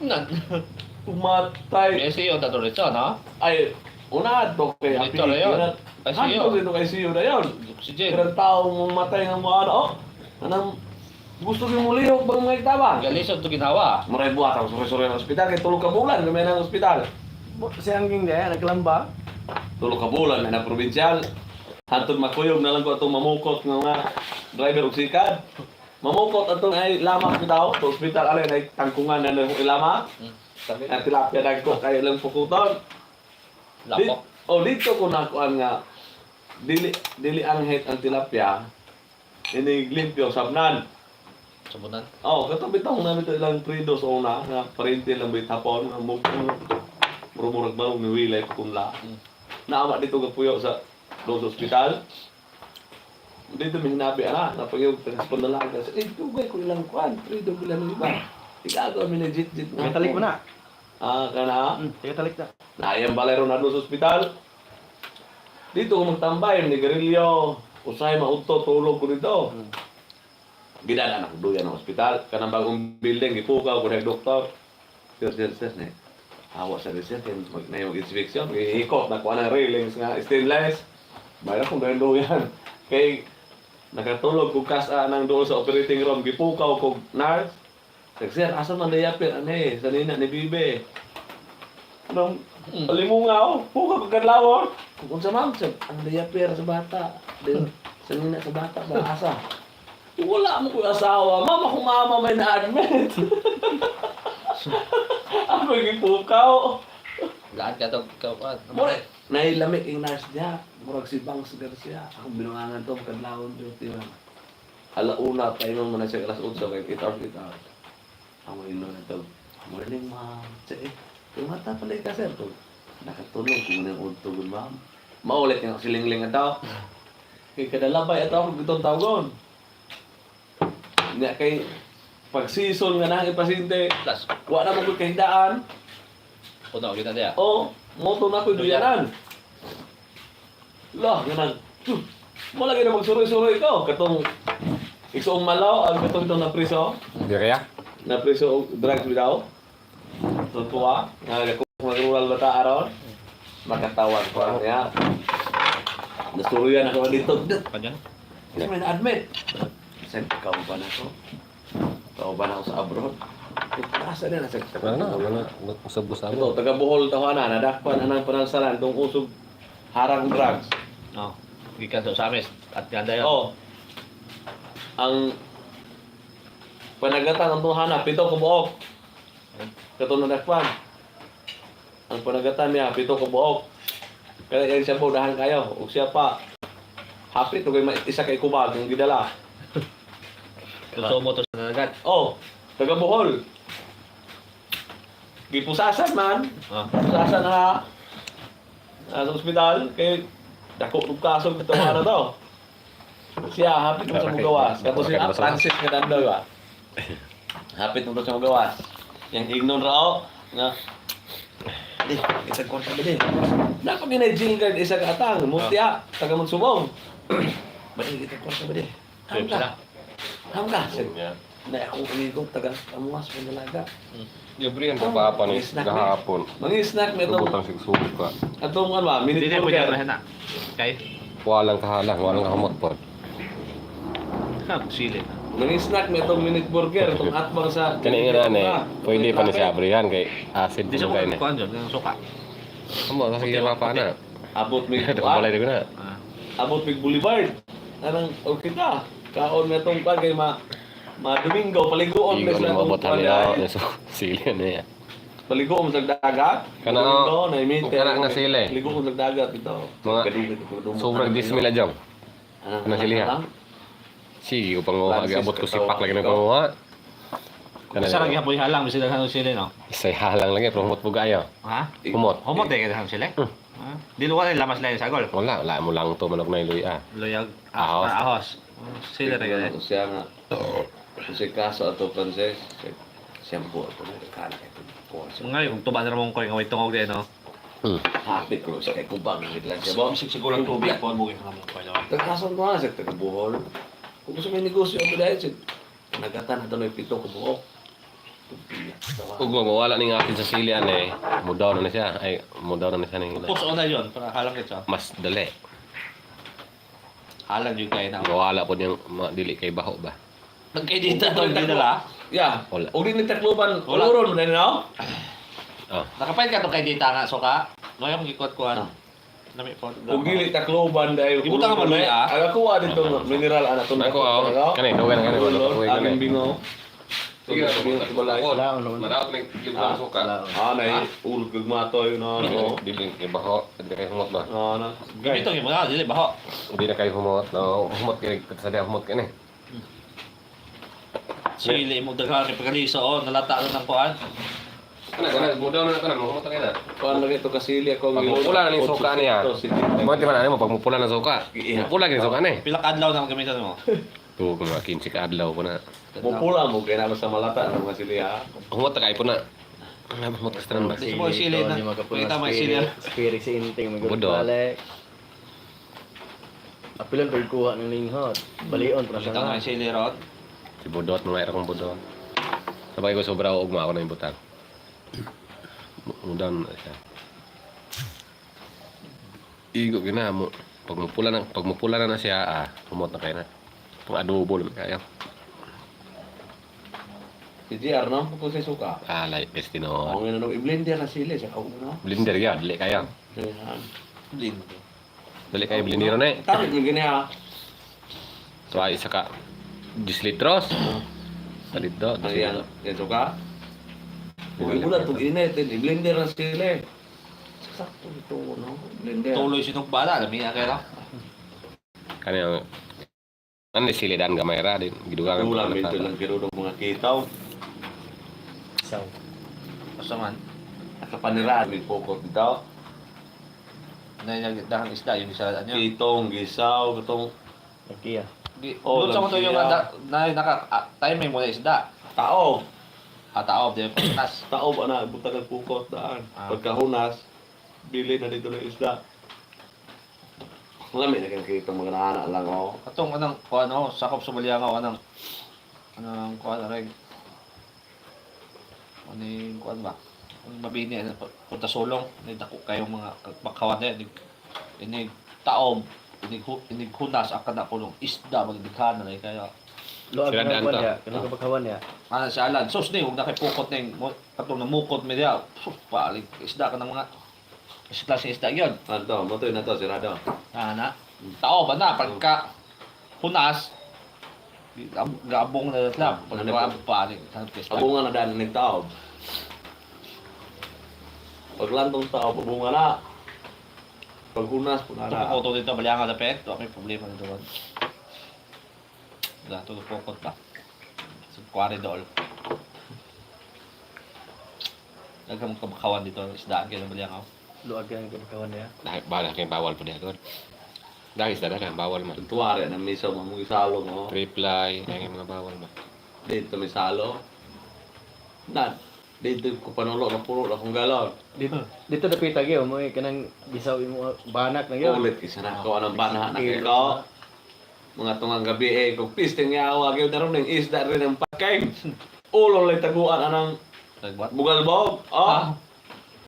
Nan. Umatay. SEO na to rin siya, no? Ay, una to kay Dito na yun. Ay, siyo. Hanto dito kay siyo na yun. Oxygen. Kaya taong matay ng mga ano, oh. Anong gusto ko mo lihok bang may tabang? Galisod to ginawa. Maray buhat ang suri-suri ng ospital, kay tulog ka bulan, kami ng ospital. Si Angging dia, nagkalamba. Tulog ka bulan, may na provinsyal. Hantod makuyog na lang ko itong mamukot ng mga driver og sikad. Mamukot atong ay lamak ko daw, sa ospital alay ay tangkungan na ng ilama. Hmm. Sabi, Ang tilapia dagko kay lang pukuton. Lapok. oh, dito ko nakuan nga dili dili anghet ang tilapia. Ini glimpyo sabnan. Subunan. Oh, kato bitong na bitaw ilang pridos o na nga parente lang bit hapon nga murmurag ba ni wilay kunla. Mm. Naama dito ka puyo sa do sa ospital. Dito may sinabi ana na pag yung transport na lang kasi eh tugay ko ilang kuan prido bilang iba. Ikago mi legit jit May talik mo na. Ah, kana. Hmm, tiga talik na. Naayang balay ron na doon sa ospital. Dito ko magtambay, ni Garillo. Usay mauto, tulog ko dito. Hmm. Gidala na ko duyan ng ospital. Kanang bagong building, ipukaw ko na yung doktor. Sir, sir, sir, ne. Hawa sa reset, yan, na yung inspection. Ikot na ko na railings nga stainless. Mayroon kong doon duyan. Kay, nakatulog ko kasa nang doon sa operating room. Gipukaw ko nurse. Sir, sir, asa man na yapir, ane, sa nina ni Bibe. Nung Hmm. alimungaw, puka ko kadlawon. Kung sa ma'am, sir, ang diaper sa bata. Then, sa nina sa bata, ba asa? Wala mo ko asawa. Mama ko mama may na-admit. Ako yung pukaw. Lahat ka to, ikaw. Mure, nailamig yung nurse niya. Murag si Bangs Garcia. Ako binungangan to, kadlawon duty man. Alauna, tayo mo na siya alas 8, kaya kita kita. Ang ino na to. Morning, ma'am. Sige, yung mata pala ka, sir. Nakatulog, kung nang untog, ma'am. Maulit yung silingling ito. Kay kadalabay ito ako itong tawagon. Nga kay pag season nga na ipasinte, Plus, wa na mo kay daan. puno kita dia. Oh, moto na ko duyanan. Lah, ganang. Tuh, mo lagi na magsuroy-suroy ko. Katong Iksoong malaw, ang katong itong na priso. Birya? Na priso og drugs bitaw. Tutuwa, nga kung rural bata aron. Makatawan ko ang niya. Nasuruyan ako dito. Kanyan? Kasi may na-admit. Kasi ikaw ba na to? Ikaw ba na ako sa abroad? Asa na nasa Wala na, wala na. Usab-usab. Ito, taga Bohol taho na, nadakpan anang panansalan tong usog harang drugs. Oh. Gikan sa amin. At ganda yun. Oh. Ang panagatan ng tuhana, pito ko buok. Kato nadakpan. Ang panagatan niya, pito ko buok. Kaya yan siya po, dahan kayo. O siya pa, kay ma- isa kay kubag yung gidala. Gusto mo to sa nalagat. Oh, taga Bohol. Gipusasan man, Oh. Sasa na ah, sa ospital kay dako ug kaso bitaw ano daw. Siya hapit mo sa mugawas. Kato siya Francis nga dando ba. Hapit mo sa mugawas. Yang ignon rao nga Di, isa ko sa bidi. Na ko ginay jail guard isa ka atang, mutya, taga magsubong. Badi kita ko sa bidi. Swim sila. Ham ka. Na ako umigot taga amuas mo dalaga. Libre yan kapapa ni gahapon. Mga snack na itong Subutang sigsubo ka. Atong ano ba, minute Hindi na po burger. dyan na. Kay? Walang kahalang, walang kahamot po. Ha, sili. Mga snack na itong minute burger, itong atbang sa... Kani nga na eh, pwede pa ni si Abrihan kay acid Hindi po siya kayo ko ni. kuhan dyan. Yung suka. Amo, kasi yung pa na. Abot mig Ito balay ko na. Ah. Abot mig boulevard. Anang o kita. Kaon na itong pag kay ma ma Domingo paligoon Igo na na sa mabot itong nila. pag Yung sili na yan. Paligoon sa dagat. Kana- Domingo na imite. kana nga sila eh. Paligoon sa dagat ito. Mga. Sobrang dismila dyan. Ah, Ano sila? ah, Sige ko panguha. Francis, Abot ko si Pak lagi na panguha. Isa lang yapoy halang. Bisa dahan sila no? Isay halang lagi. Pero humot po gayo. Ha? Humot. Humot eh dahan sila. Hmm. Ha? Di luwa na lamas lang sa gol. Wala, wala mo lang to manok na iloy ah. Loyag. Ahos. Ah, ahos. Oh, Sila na ganyan. Siya nga. Si kaso ato Frances. Siya po ato na kana kay ko. Ngayon, kung tuba na naman ko yung away tungog din, no? Hmm. Happy ko sa kay kubang lang siya ba. Bisig siguro ang tubig po, bugin ka naman ko. Tagkason mo nga sa taga-buhol. Kung gusto may negosyo ako dahil sa nagatan na ito pito ko buhok. Tupiya. Kung mawala ni akin sa silian eh, mudaw na na siya. Ay, mudaw na na siya. Ni, Puso na yun, para halang ito. mas dali. Halang yung kayo na. Mawala po niyang ma- dili kay baho ba? Nagkaidita daw, hindi nila. Ya. Wala. Ug din takluban. Wala. Uron mo na no? Oh. Nakapahit ka itong kay dita nga, so ka. Ngayon, gikot ko ano. Ah. Nami po. Ug dili takluban dahil mo ka nga maluya, ah. Aga kuha dito mineral ana to. Ako, oh. Kani, dugan, kani, wala ko, kani. Aging bingo. Sige. Wala ko. Madaot may Ah, suka. Ko. Ah, nay ulog gagmatoy no. no. Dili kay baho, dili kay humot ba? Ah, na. Ito yung mga, dili ba ho? Hindi na kayo humot. No, humot kay sa humot kani. Sili mo daghang pagkaliso, oh, nalata na ng kuan. Kana, kana, mudaw na kana, humot na kana. Kuan lagi to kasili ako Pag mupula na ni suka niya. Mo di man ano mo pag mupula na suka. Mupula gid suka ni. Pila kadlaw na gamitan mo. Tu kung 15 ka adlaw ko na. Mupula mo kay na sa malata ng mga sili ha. Humot ta kay po na. Ang humot ka strand ba? Di mo sili na. Pakita mo sili. Spirit sa inting. Balik. Apilan pa kuha ng linghot. Balion para mo sa yung sili ron. Si Budot, mga kong Budot. Sabay ko sobra og ako na yung butang. Mudan na siya. Igo gina mo. Pag mupula na, pag mupula na na siya, ah, humot na kayo na. Pang adobo lang kayo. Si JR no, kung sa suka. Ah, like destino. Ako nga na i-blender na sili sa kauno no. Blender ya, dili kayo. Lindo. Dili kayo blender na eh. Tapos mo gini ha. So ay isa ka 10 litros. Sa dito, Ang yan, yan suka. Huwag mo na itong init, eh, i-blender na sili. Sakto ito, no? Blender. Tuloy sinong bala, lami nga kayo. Kani ang Ano sili dan gamay ra din gidugangan ko Ulam na ito lang kinunong mga kitaw. Isaw. Basta man. Nakapaniraan, may pokot dito. Nagdahan isda, yung isa ano. Kitong, gisaw, katong Nakiya. Di- Oh, Doon sa mo to yung ada- na naka ah, timing mo na isda. tao. Hataob din Pinas. Tao ba na, butang ng pukot daan. Ah. Pagkahunas, bili na dito ng isda. Lami na kita mga naanak lang, oh. Atong anang kuan oh, sakop sa Balyangaw anang anang kuan ring. Ano yung kuan ba? Ang mabini ano punta sulong, ni dako kayong mga bakawan na inig taob, inig hu- inig hunas akan na kulong isda magdikhan na kaya Luag Sila na kuwan to. niya. Kanang kapagkawan niya. ana sa alan sus ni ug nakipukot ning mo- katong namukot mi diya. Sus palig isda ka ng mga isda sa isda yon. Ano, motoy na to, sirado. Ana. Tao ba na pagka hunas gab- gabong na lang pag Ano ano po? pa sa pista. Abungan na daan ng tao. Paglantong tao, pabunga na. Paghunas, Ito punara. po dito balyangan na pet, okay problema na doon. Wala to pokot pa. Sa corridor. Daghang kabakawan dito isdaan kayo ng balyangaw. Luag na kapagkawan niya. Dahil bala kay bawal pa diha kon. Dahil sa dara bawal man. Tuwari na miso, mamong isalo mo. Reply, ay mga bawal ba. Dito may salo. Dito ko panulo na puro na kong galon. Dito, dito napita gyud mo eh, kanang gisaw imo banak na gyud. Ulit isa na ko anong banahan na kayo. Mga tungang gabi eh, kung pisting nga ako, agyo na rin ng isda rin ng pakay. Ulong lang taguan anang Nagbuat. bugalbog. Oh,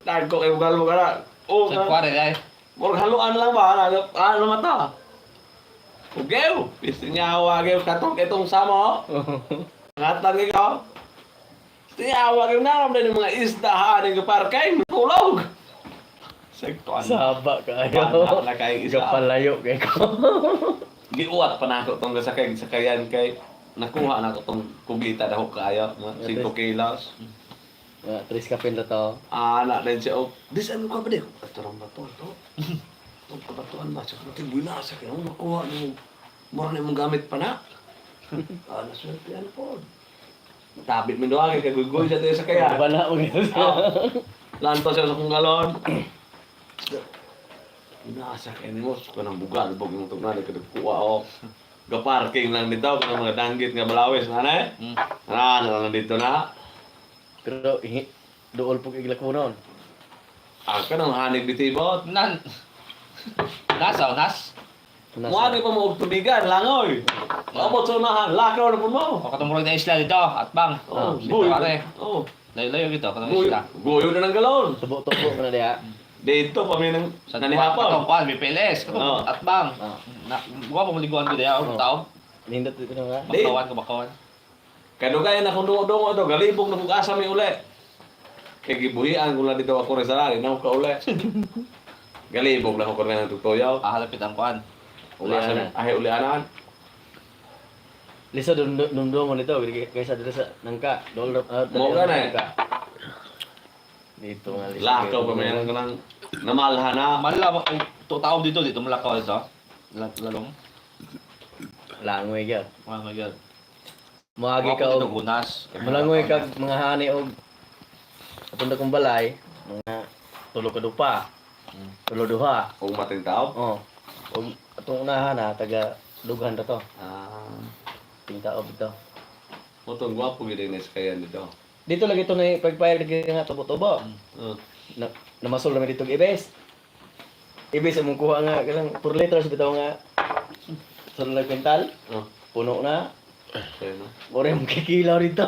dahil ko kay bugalbog na. Oh, Sa kware ay Murag haluan lang ba? Ano, ano mata? Ugew! Pisting nga ako, agyo katong itong samo. Ngatag ikaw. Pisting nga ako, agyo naram din yung mga isda ha, ng parkay, matulog. Sektuan. Saba Panak kayo. na kay isa. Gapalayo kay ko. Giuwat pa na ako tong gasakay sakayan kay nakuha na ko tong kubita daw kayo mga 5 kilos. Ah, Tris kapin na to. Ah, na din siya. Oh, dis ano ka ba di? Ito lang ba to? Ito. Ito kabatuan ba? Sa kuting binasa kaya mo makuha mo. Mura na mong gamit pa na. Ah, naswerte yan po. Tabit mo doon kay gugoy sa tayo sa kaya. Mo gyud. Oh. Lanto siya sa kong galon. Ni mo. Ko nang bugal. Bog yung itong nani. Kuha o. Ga-parking lang dito. Kung mga danggit nga balawis. Na eh. Mm. Ano na dito na. Pero dool po iglak mo noon. Ah, ka nang hanig bitibot. nan. Nasa nas. Mga di pa mo tubigan, langoy. Abot sa unahan, lakaw na po mo. O katumurag na isla dito at bang. Oh, dito boy. pare. Oh, Layo-layo gitu kanang Guyo, isda. guyo na ng galon. Tubo-tubo ka na diha. Dito pa may nang Sa nanihapon. kuan, may peles, Oo. at bang. Na, wa pa maliguan ko diya, Oo. og tao. Nindot dito na nga. Di. Bakawan ko bakawan. Kadugay na kung dungo to, galibog na kung asa may uli. Kay gibuhian ko lang dito ako rin sa langit, na ka uli. Galibog na ako rin ng tutoyaw. Ah, halapit ang kuan. Ulianan. ahay ulianan. Liso dum dum mo nito kaysa dito sa nangka. Dollar uh, Mo ka na. Dito nga liso. Lakaw pa may ka ng namalhan na. Mala ba kung to tao dito dito malakaw ito. La- Lalong. Langoy gyud. Oh my god. Moagi Wa ka og gunas. Malangoy ka mga hani og atong kong balay, mga tulo ka dupa. Tulo duha. Kung mating tao. Oh. Og atong unahan na taga dughan ra to. Ah, Ting tao bitaw. motong gwapo gid ni sa kayan dito. Dito lagi to na pagpayag lagi nga tubo-tubo. Uh, Na namasol naman dito ibes. Ibes among kuha nga kanang 4 liters bitaw nga sulod na kwintal. uh, Puno na. kaya na. Ore mo kikilaw dito.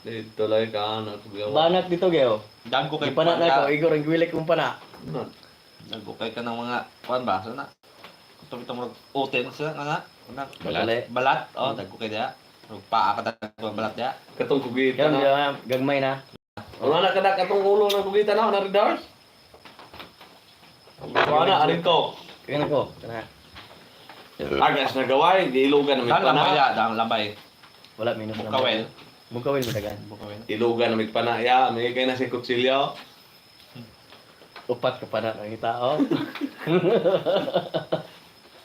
Dito lang ka anak. Banak dito gayo. Dagko kay Kay pana na ko, igor ang giwilik kong pana. Ano? Dagko kay ka ng mga kuan ba sana. Ito ito mo oten sa nga nga. Balat. Balat. Oh, dagko kay diya. Ug paa ka dagko balat diya. Katong kugita Kaya na. na gagmay na. Wala na kada katong ulo ng kugita na na redars. Wala arin ko. Kaya ko. Kana. Agas na gaway, giilugan na may Dang lambay pana. ya, dang lambay. Wala minus na. Bukawel. Bukawel mo tagaan. Bukawel. Ilugan na may pana. Ya, may kay na si kutsilyo. Upat ka pa na ng tao.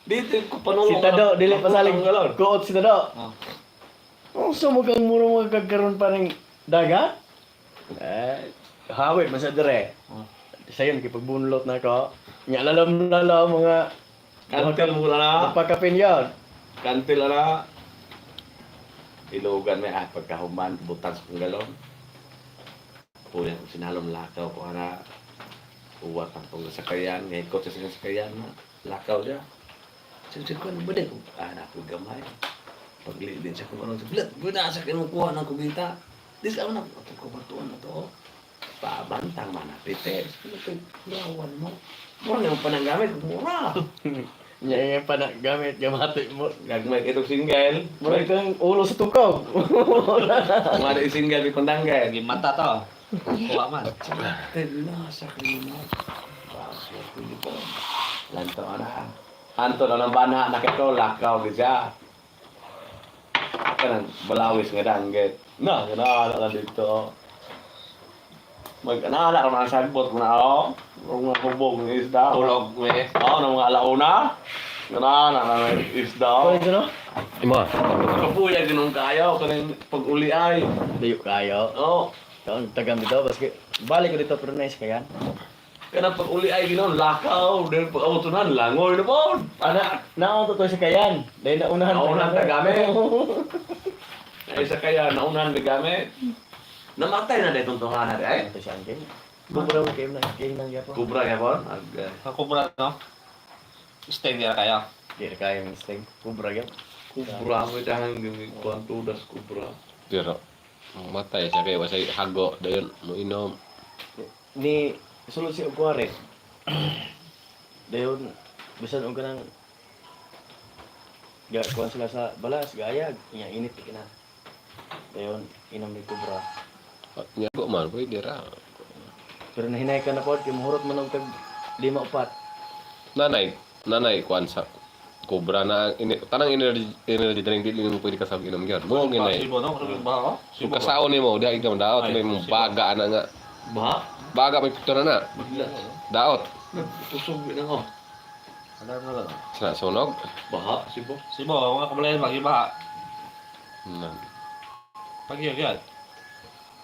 Dito ko panulong. si Tado, dili pa saling galon. kuot si Tado. Oh. So mo kang muro mo kagkaroon pa ng dagat? Eh, hawid man sa dire. Oh. Sayon kipagbunlot na ko. Nya lalam lalam mga Kantil mo na. pagkapin yon. Kantil na. Ilugan may ah, pagkahuman, butas kong galon. Ako sinalom lakaw ko ana. Uwat ang tong sakayan, ngay ko sa sakayan na. Lakaw dia. Sige ko ano ba din? Anak ko gamay. Paglilin siya kung ano. Bilat, guna sa kinukuha ng kubita. Dis ka na, ito ko batuan na to. Pabantang mana pites. Lawan mo. Mura na yung pananggamit, mura. Nya yung pa na gamit gamati mo. Gagmay itong single. Mura kang ulo sa tukaw. Mga di single. Lagi mata to. Kuha man. Tela sa klima. Pasok ko dito. Lanto na. Anto na ng bana nakito lakaw gid siya. Kanang balawis nga danggit. Na, kana na dito. Mag ana ra man sagbot mo na ako. Ang mga hubog ng isda. Tulog we. Oo, ng mga alauna. Kana na na ng isda. Ano ito no? Imo. Kapuya ginong kayo kaning pag-uli ay. Layo kayo. Oo. Kaon tagam dito baski balik ko dito pero nice kayan. Kana pag uli ay ginon lakaw, then pag autunan langoy na po. Ana, naon to to sa kayan. Dahil naunahan Naunahan ta gamit. Ay sa kaya naunahan mi gamit. Namatay na daytong tunganan ay. Ito siya ang game. Bubura mo kayo na game ng yapo. Kubra yapon. Agay. Ako pura no. Stay there kaya. Di na kaya sting. Kubra yun. Kubra mo dahang gimi kwantudas kubra. Pero matay siya kay wasay hago dayon mo inom. Ni, sulod si Ugware. Dayon, bisan og kanang Ga, kuhan sila sa balas, gayag. Iya, init na. Dayon, inom ni Kubra. Nya ko man pwede ra. Pero nahinay ka na po, kay muhurot man og tag lima upat. Nanay, nanay kuan sa Cobra na ini, tanang energy energy drink dili mo pwede ka sa inom gyud. Mo ginay. Sibo no. Kasi ba? Kung kasaon nimo di ikaw daot Ay, may baga na nga. Ba? Baga may pito na. Daot. Tusog na ko. Ano na lang. Sa sunog. Baha sibo. Sibo, mga kabalayan magiba. Nan. Pag-iagad.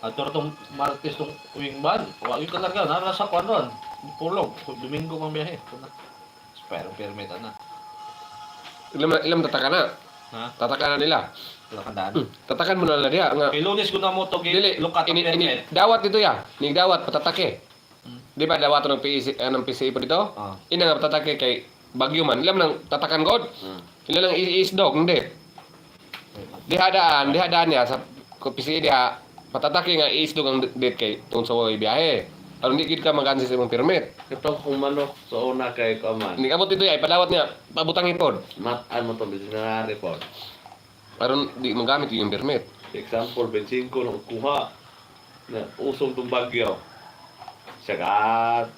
At pero itong Martes itong uwing ban, wagi ka talaga, nara sa kwan ron. Pulog, Domingo mang biyahe. Pero permit na. Ilam ilam tataka na. Ha? Tataka na nila. Wala kang daan. Hmm. Tatakan mo na nila diha nga. Kay lunes ko na mo to Dili, lukat ini, ini, dawat dito ya. Ning dawat patatake. Hmm. Di ba dawat ng PCI uh, ng PCI po dito? Ah. Ina nga patatake kay Bagyo man. Ilam nang tatakan god. Hmm. Ila lang is- isdog hindi. Dihadaan, dihadaan niya sa pisi dia patatake nga isdog ang date kay tungod sa biyahe. Aron di gid ka mag-cancel sa imong permit. Ito kung manok sa una kay Kaman. Hindi ka mo dito ay padawat niya pabutang ipod. Mataan mo to, bisinarari po. Aron di magamit yung permit. Example, 25 nung kuha na usong tong bagyo. Sagat,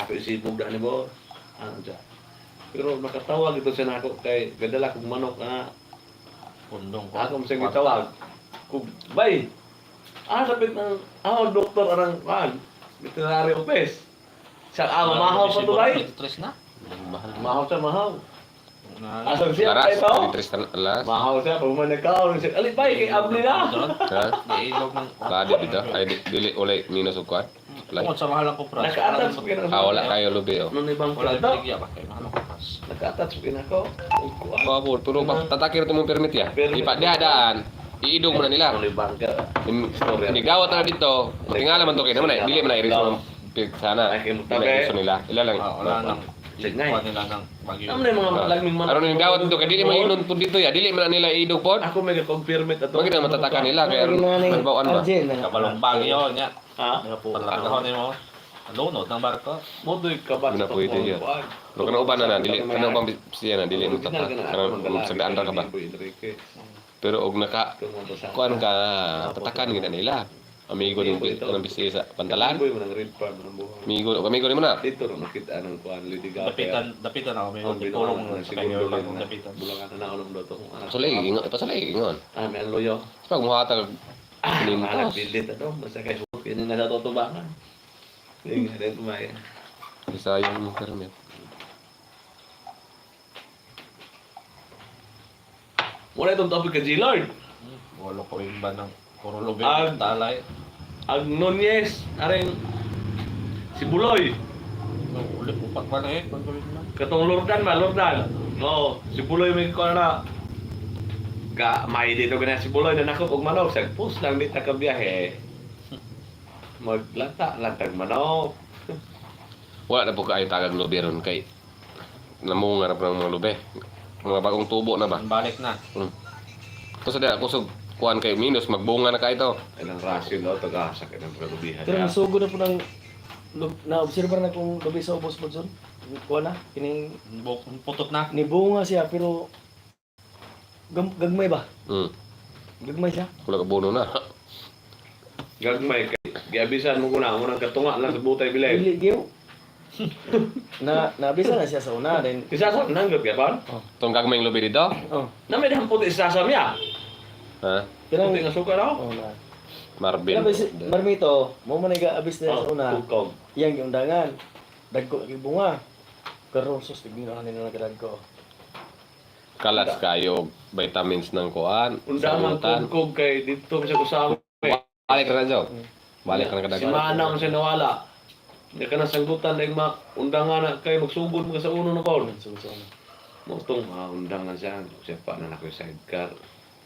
ako isipog na ni mo. Ano dyan? Pero nakatawag ito siya nako kay gadala kong manok na Pundong ko. ako mo siyang gitawag. Kung, bay, ah, kapit ng, ah, doktor arang, ah, veterinary office. Siya, ah, mamahaw pa to bay. Tres na. Mahal. Mahaw siya, mahaw. Na- Asang siya, kay tao. Tristan alas. Mahaw siya, pag manakaw, alip bay, kay abli na. Ladi dito. Ay di, dili ulay kwan. Like, Tungkol sa mahal ang kupras. Naka-attach pa kinang ah, wala kayo lubi oh. Nung ibang Wala bigya ba kayo? Mahal ang kupras. Naka-attach pa kinako. Bago, pero ba tatakir to mong permit ya. Permit. Ipa Iidog mo na nila. Nung ibang ka. Inigdawat na dito. Tingala man to kay naman ay dili man ay reason sana. Ay, Dili gusto nila. Ila lang. Ah, Wala nang... Bagyo. Ano na yung mga lagming mga... Aron ni dawat dito kay dili man inon pud dito ya. Dili man na nila iidog pod. Ako may confirm it ato. Bakit na matatakan nila kay malbawaan ba? Na. Kabalong bagyo niya. Ha? Palagahon niyo mo. Lunod ng barko. Mo do'y kabat Hindi na pwede yun. Pero kana uban na na dili kana ubang siya na dili mo tatak. Kana sagdaan ra ka ba. Pero og naka kuan ka tatakan gina nila. Amigo ng ng bisaya sa pantalan. Amigo, og amigo ni mo na. Dito ro nakita ng kuan lidigaw. Dapitan, dapitan ako. May tulong sa yung lang. dapitan. Bulangan na ako ng doto. Pasulay ingon, pasulay ingon. Ah, may loyo. Pag muhatag Ah, Lintos. mahalag pilit ano. Basta kay Hulk. Yan na sa tutubangan. Yung rin tumaya. isa yung permit. Muna itong topic ka, G-Lord. Walo ko yung ba ng puro lubi. Ah. Talay. Ang Nunez, aring si Buloy. Ulit upat pa na eh. Katong Lordan ba, Lordan. Oo, si Buloy may ko na. Ga, may dito ganyan si Buloy na nako og manok. Sa post lang di ta ka biyahe. Maglata lang tag manok. Wala na po kayo tagag lubi ron kay namunga na po ng mga lubi. Mga bagong tubo na ba? Balik na. Hmm. Tapos sa kusog kuan kay minus magbunga na kayo to. Ilang rasyon daw taga sakit ng paglubihan. Pero nasugo na po ng lub- na-observe na kung gabi sa ubos mo dyan. Kuha na, kining Putot na. nibunga siya pero gam, gagmay ba? Hmm. Gagmay siya. Wala ka buno na. Gagmay kay giabisan mo kuna mo nang katunga lang sa butay bilay. Dili giyo. Na nabisa na siya sa una then Isasam nanggap ya pan. Tong gagmayng lubi dito. oh Na may dahan puti isasam ya. Ha? kanang Puti nga suka raw. oh na Marvin. Si Marmito, mo man nga abis na sa una. Tukog. Iyang yung undangan. Dagko kay bunga. Pero sus tignan na nila kadagko. Kalas kayo vitamins ng kuan. Undangan sagutan. tukog kay dito sa kusama. Balik ka na Joe. Balik ka na Si. Manang siya Hindi ka na sanggutan dahil ma undangan na kayo magsugod mo ka sa uno ng kaon. So so. Motong ah, undangan siya. Siya pa na ako sidecar.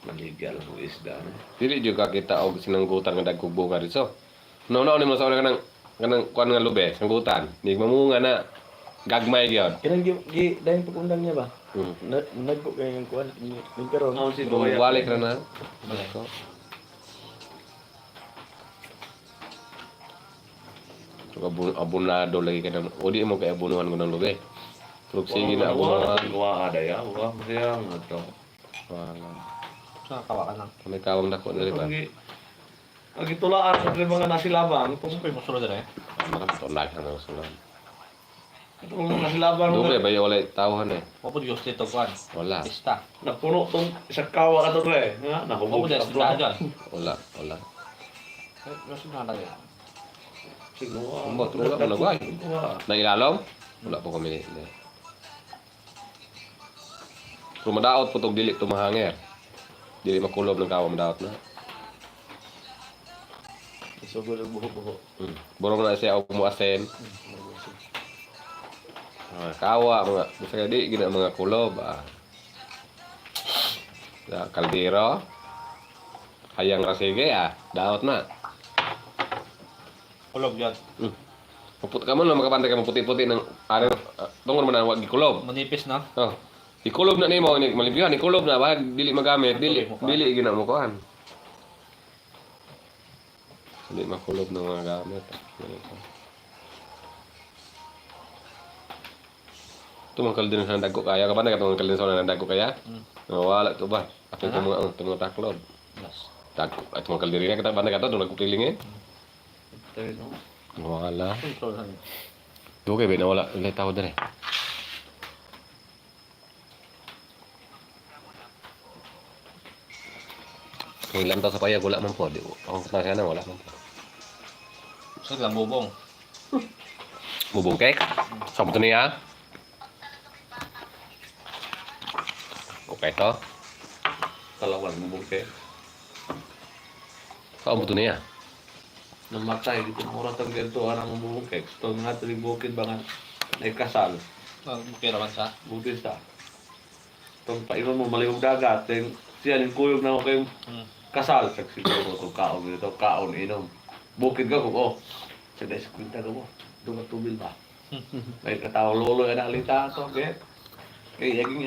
Maligya lang ang isda na. Dili jud ka kita og sinanggutan nga bunga dito. No no ni mo sa una kanang kanang kuan nga lubi, sanggutan. Di mamunga na gagmay gyud. Kanang gi, gi dahil pag-undang niya ba? Hmm. Na, nagko kay yung kuan Kung Doya. balik na na. Ko. Abun abunado lagi ka na. O di mo kay abunuhan ko ng lubi. Pero sige na abunuhan. Gawa ada ya. Wah, masaya nga to. Wala. Sa kawa ka lang. Kami kawang dako na ba? Pagi Pagi tulaan sa mga nasilabang. Kung saan ko yung musulod rin eh. Maram to lag na. Itong mga nasilabang Lubi ba yung wala tawhan eh. Mapod yung dito kuhan. Wala. Pista. napuno tong sa kawa ato. Nga, nahubog Mapod yung sa sila dyan. Wala. Wala. Mas na na yan. Siguro. Umbot, wala ko nagway. Nailalom? Wala po kami. Hindi. Kung madaot po itong dili tumahangir. Dili makulob ng kawa madaot na. Isugod og buho-buho. Hmm. Burong na siya og muasen. Ah, kawa mga basta ka di gina mga kulob ah. Kaldero. Hayang ra sige ah, daot na. Kulog yan. Hmm. Puput ka mo na makapantay ka mo puti-puti ng ano uh, tungod mo na wag gikulob. Manipis na. Oh. Ikulob na nimo ni malibyan, ikulob na wag dili magamit, dili dili gina mo kuan. Hindi makulob ng mga gamit. Tumangkal din sa dago kaya. Kapan na tumangkal din sa dago kaya? Hmm. Nawala to ba? Yung mga ang taklob. Yes. Dago at tumangkal diri na kita ba na kato nung nagkukiling eh. Ito yun, no? Nawala. Control lang. Dugay ba nawala ulit tao dire. Kung ilang tao sa payag, wala man po. Di, ang kasama na, wala man po. So, lang bubong. Bubong cake? Sabi to niya? Okay to? Kalawan mo buke. Saan to niya? Namatay, mura tang ganito, anang mo buke. Ito nga tuloy bukid ba nga, ay kasal. Ah, sa. Buddhist ah. Itong painom mo maliwag dagat, then siya yung kuyog na ako kayong Hmm. kasal. Sag siguro itong kaon nito, kaon inom. Bukid ka oh. Sa dahil sa kwinta ka mo, doon ka tubil ba? May katawang lolo yan alita to, okay? Kaya yaging